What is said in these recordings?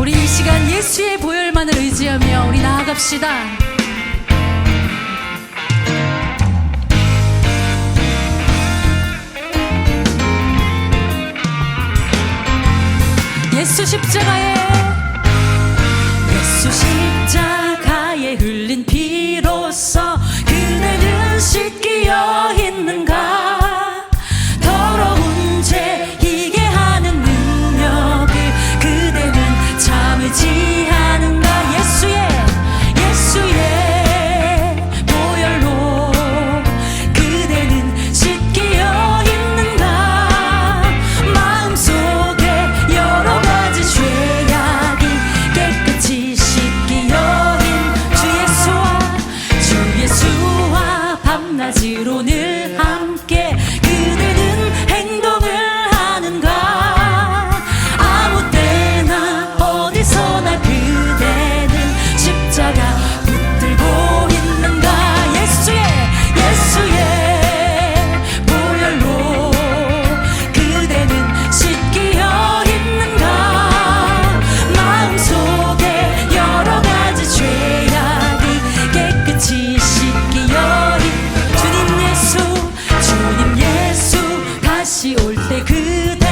우리 이 시간 예수의 보혈만을 의지하며 우리 나아갑시다. 예수 십자가에 예수 십자 ってく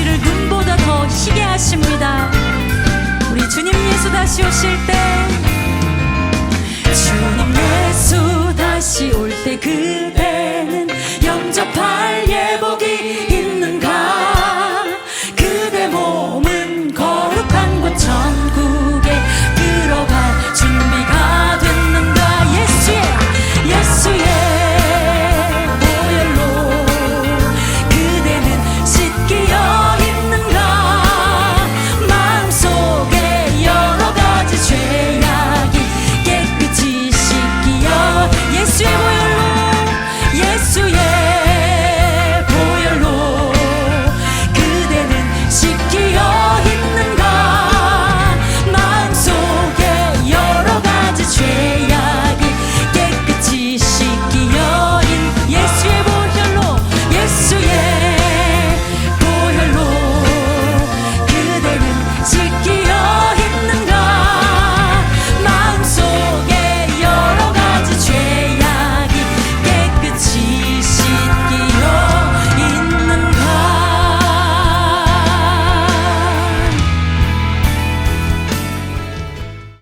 우리를 눈보다 더 희게 하십니다. 우리 주님 예수 다시 오실 때 주.